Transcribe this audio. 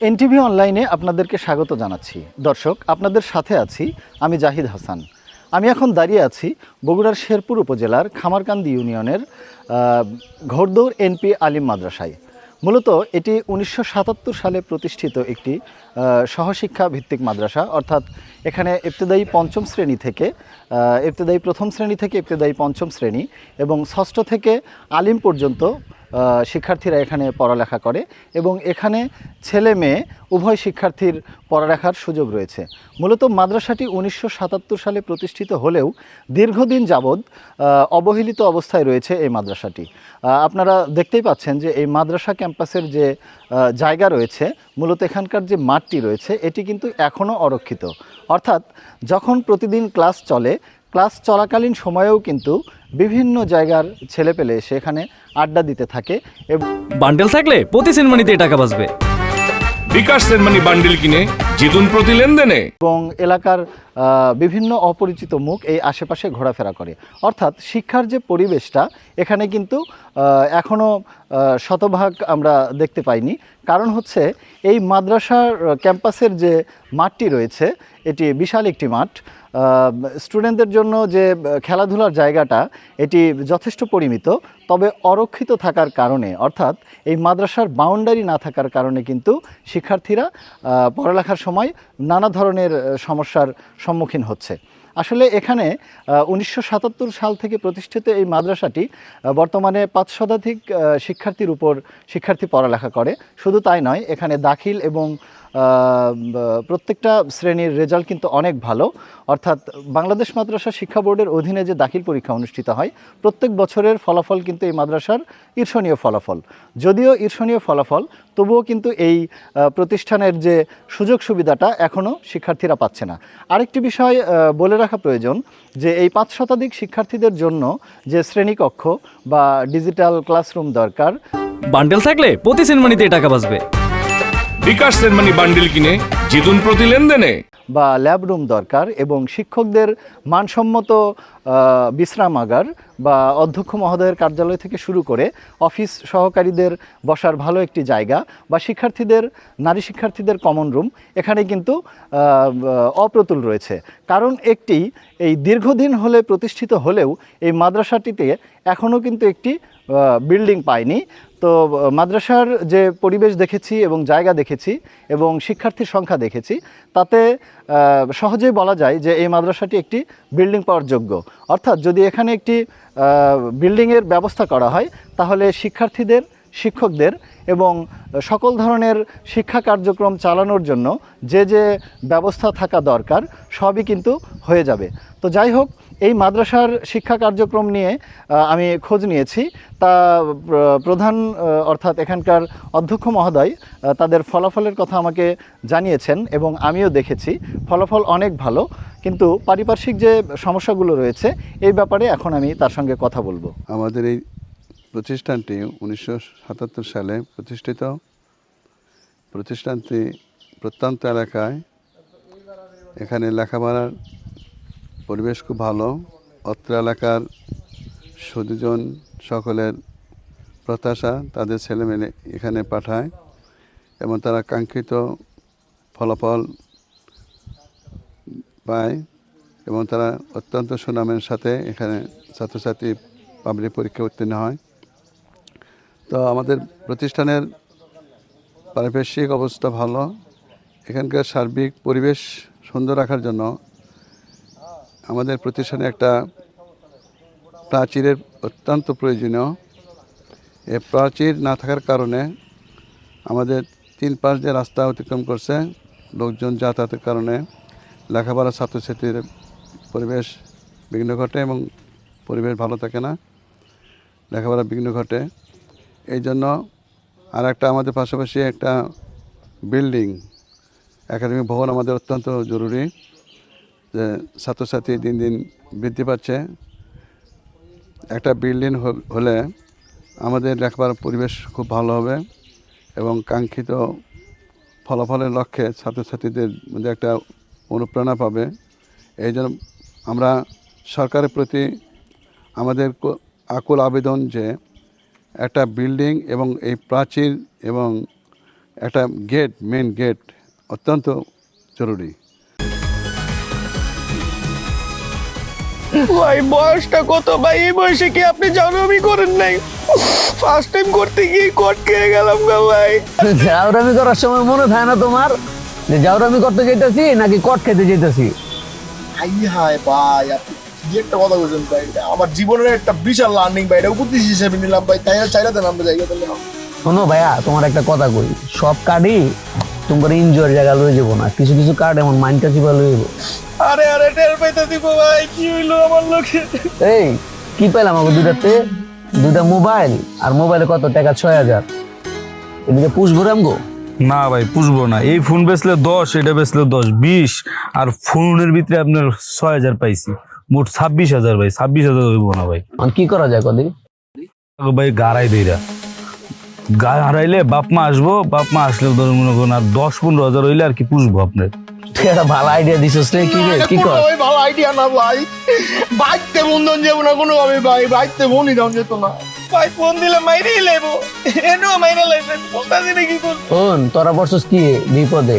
NTV অনলাইনে আপনাদেরকে স্বাগত জানাচ্ছি। দর্শক আপনাদের সাথে আছি আমি জাহিদ হাসান। আমি এখন দাঁড়িয়ে আছি বগুড়ার শেরপুর উপজেলার খামারকান্দি ইউনিয়নের আহ, এনপি আলিম মাদ্রাসায়। মূলত এটি উনিশশো সাতাত্তর সালে প্রতিষ্ঠিত একটি সহশিক্ষা ভিত্তিক মাদ্রাসা। অর্থাৎ এখানে ইবতদায়ী পঞ্চম শ্রেণি থেকে ইবতদায়ী প্রথম শ্রেণি থেকে ইবতদায়ী পঞ্চম শ্রেণি এবং ষষ্ঠ থেকে আলিম পর্যন্ত শিক্ষার্থীরা এখানে পড়ালেখা করে এবং এখানে ছেলে মেয়ে, উভয় শিক্ষার্থীর পড়ালেখার সুযোগ রয়েছে। মূলত মাদ্রাসাটি উনিশশো সাতাত্তর সালে প্রতিষ্ঠিত হলেও দীর্ঘদিন যাবৎ অবহেলিত অবস্থায় রয়েছে এই মাদ্রাসাটি। আপনারা দেখতেই পাচ্ছেন যে এই মাদ্রাসা ক্যাম্পাসের যে জায়গা রয়েছে, মূলত এখানকার যে মাঠটি রয়েছে, এটি কিন্তু এখনও অরক্ষিত। অর্থাৎ যখন প্রতিদিন ক্লাস চলে ক্লাস চলাকালীন সময়েও কিন্তু বিভিন্ন জায়গার ছেলেপেলে সেখানে আড্ডা দিতে থাকে এবং বান্ডেল থাকলে প্রতি সেনমানিতে টাকা বাঁচবে। বিকাশ সেনমানি বান্ডেল কিনে জিতুন প্রতি লেনদেনে? এবং এলাকার বিভিন্ন অপরিচিত মুখ এই আশেপাশে ঘোরাফেরা করে। অর্থাৎ শিক্ষার যে পরিবেশটা এখানে কিন্তু আহ, এখনও শতভাগ আমরা দেখতে পাইনি। কারণ হচ্ছে এই মাদ্রাসার ক্যাম্পাসের যে মাঠটি রয়েছে এটি বিশাল একটি মাঠ। স্টুডেন্টদের জন্য যে খেলাধুলার জায়গাটা এটি যথেষ্ট পরিমিত। তবে অরক্ষিত থাকার কারণে অর্থাৎ এই মাদ্রাসার বাউন্ডারি না থাকার কারণে কিন্তু শিক্ষার্থীরা পড়ালেখার সময় নানা ধরনের সমস্যার সম্মুখীন হচ্ছে। আসলে এখানে উনিশশো সাতাত্তর সাল থেকে প্রতিষ্ঠিত এই মাদ্রাসাটি বর্তমানে পাঁচ শতাধিক শিক্ষার্থীর উপর শিক্ষার্থী পড়ালেখা করে। শুধু তাই নয়, এখানে দাখিল এবং প্রত্যেকটা শ্রেণির রেজাল্ট কিন্তু অনেক ভালো। অর্থাৎ বাংলাদেশ মাদ্রাসা শিক্ষা বোর্ডের অধীনে যে দাখিল পরীক্ষা অনুষ্ঠিত হয়, প্রত্যেক বছরের ফলাফল কিন্তু এই মাদ্রাসার ঈর্ষণীয় ফলাফল। যদিও ঈর্ষণীয় ফলাফল, তবুও কিন্তু এই প্রতিষ্ঠানের যে সুযোগ সুবিধাটা এখনও শিক্ষার্থীরা পাচ্ছে না। আরেকটি বিষয় বলে রাখা প্রয়োজন যে এই পাঁচ শতাধিক শিক্ষার্থীদের জন্য যে শ্রেণীকক্ষ বা ডিজিটাল ক্লাসরুম দরকার, বান্ডেল থাকলে প্রতি সেনমানিতে টাকা বাঁচবে। বিকাশ সেনমানি বান্ডিল কিনে জিতুন প্রতি লেনদেনে। বা ল্যাব রুম দরকার এবং শিক্ষকদের মানসম্মত বিশ্রামাগার বা অধ্যক্ষ মহোদয়ের কার্যালয় থেকে শুরু করে অফিস সহকারীদের বসার ভালো একটি জায়গা বা শিক্ষার্থীদের, নারী শিক্ষার্থীদের কমন রুম এখানে কিন্তু অপ্রতুল রয়েছে। কারণ একটি এই দীর্ঘদিন হলে প্রতিষ্ঠিত হলেও এই মাদ্রাসাটিতে এখনও কিন্তু একটি বিল্ডিং পায়নি। তো মাদ্রাসার যে পরিবেশ দেখেছি এবং জায়গা দেখেছি এবং শিক্ষার্থীর সংখ্যা দেখেছি, তাতে সহজেই বলা যায় যে এই মাদ্রাসাটি একটি বিল্ডিং পাওয়ার যোগ্য। অর্থাৎ যদি এখানে একটি বিল্ডিংয়ের ব্যবস্থা করা হয়, তাহলে শিক্ষার্থীদের শিক্ষকদের এবং সকল ধরনের শিক্ষা কার্যক্রম চালানোর জন্য যে যে ব্যবস্থা থাকা দরকার সবই কিন্তু হয়ে যাবে। তো যাই হোক, এই মাদ্রাসার শিক্ষা কার্যক্রম নিয়ে আমি খোঁজ নিয়েছি। তা প্রধান অর্থাৎ এখানকার অধ্যক্ষ মহোদয় তাদের ফলাফলের কথা আমাকে জানিয়েছেন এবং আমিও দেখেছি। ফলাফল অনেক ভালো, কিন্তু পারিপার্শ্বিক যে সমস্যাগুলো রয়েছে, এই ব্যাপারে এখন আমি তার সঙ্গে কথা বলব। আমাদের এই প্রতিষ্ঠানটি উনিশশো সাতাত্তর সালে প্রতিষ্ঠিত। প্রতিষ্ঠানটি প্রত্যন্ত এলাকায়। এখানে লেখাপড়ার পরিবেশ খুব ভালো। অত্র এলাকার সুদীজন সকলের প্রত্যাশা তাদের ছেলেমেয়ে এখানে পাঠায় এবং তারা কাঙ্ক্ষিত ফলাফল পায় এবং তারা অত্যন্ত সুনামের সাথে এখানে ছাত্রছাত্রী পাবলিক পরীক্ষা উত্তীর্ণ হয়। তো আমাদের প্রতিষ্ঠানের পারিপার্শ্বিক অবস্থা ভালো। এখানকার সার্বিক পরিবেশ সুন্দর রাখার জন্য আমাদের প্রতিষ্ঠানে একটা প্রাচীরের অত্যন্ত প্রয়োজনীয়। এ প্রাচীর না থাকার কারণে আমাদের তিন পাশ দিয়ে রাস্তা অতিক্রম করছে, লোকজন যাতায়াতের কারণে। লেখাপড়া ছাত্রছাত্রীর পরিবেশ বিঘ্ন ঘটে এবং পরিবেশ ভালো থাকে না। লেখাপড়া বিঘ্ন ঘটে। এই জন্য আর একটা আমাদের পাশাপাশি একটা বিল্ডিং, একাডেমিক ভবন আমাদের অত্যন্ত জরুরি, যে ছাত্রছাত্রী দিন দিন বৃদ্ধি পাচ্ছে। একটা বিল্ডিং হলে আমাদের লেখাপড়ার পরিবেশ খুব ভালো হবে এবং কাঙ্ক্ষিত ফলাফলের লক্ষ্যে ছাত্রছাত্রীদের মধ্যে একটা অনুপ্রেরণা পাবে। এই জন্য আমরা সরকারের প্রতি আমাদের আকুল আবেদন যে একটা বিল্ডিং এবং এই প্রাচীর এবং একটা গেট মেন গেট অত্যন্ত জরুরি। ভাই বয়সটা কত ভাই? এই বয়সে কি আপনি জানামি করেন নাই? ফার্স্ট টাইম করতে গিয়ে কট খেয়ে গেলাম গা ভাই। জাউরামি করার সময় মনে থাকে না তোমার? যে জাউরামি করতে যেতেছি নাকি কট খেতে যেতেছি হাই হাই ভাই আপনি কি একটা কথা বলছেন ভাই? আমার জীবনের একটা বিশাল লার্নিং ভাই এটা উপদেশ হিসেবে নিলাম ভাই তাই চাইলে দেন আমরা জায়গা তাহলে। শোনো ভাইয়া তোমার একটা কথা কই সব কার্ডই তোমার ইনজয়ের জায়গা লয়ে যাব না কিছু কিছু কার্ড এমন মাইন্ডটা চিপা লয়ে যাব। আরে আরে টের পাইতে দিব ভাই কি হইল আমার লোকে এই কি পেলাম আমাকে দুইটাতে? দুইটা মোবাইল আর মোবাইলে কত টাকা? ছয় হাজার। এদিকে পুষবো রামগো না ভাই পুষবো না। এই ফোন বেচলে দশ এটা বেচলে দশ বিশ আর ফোনের ভিতরে আপনার ছয় হাজার পাইছি। মোট ছাব্বিশ হাজার ভাই ছাব্বিশ হাজার হইব না ভাই। কি করা যায় কদি আগে ভাই গাড়াই দেইরা। গা হারাইলে বাপ মা আসব বাপ মা আসলে ধর মনে করুন আর দশ পনেরো হাজার হইলে আর কি পুষবো আপনার তুই একটা ভালো আইডিয়া দিছিস রে কি রে কি কর? ওই ভালো আইডিয়া না ভাই। বাইকতে বন্ধন যাব না কোনো ভাবে ভাই বাইকতে ফোনই দাম যেত না। ভাই ফোন দিলে মাইরেই লেবো। এনেও মাইরে লাইছে বলতাছি না কি করব তোরা বসছিস কি বিপদে?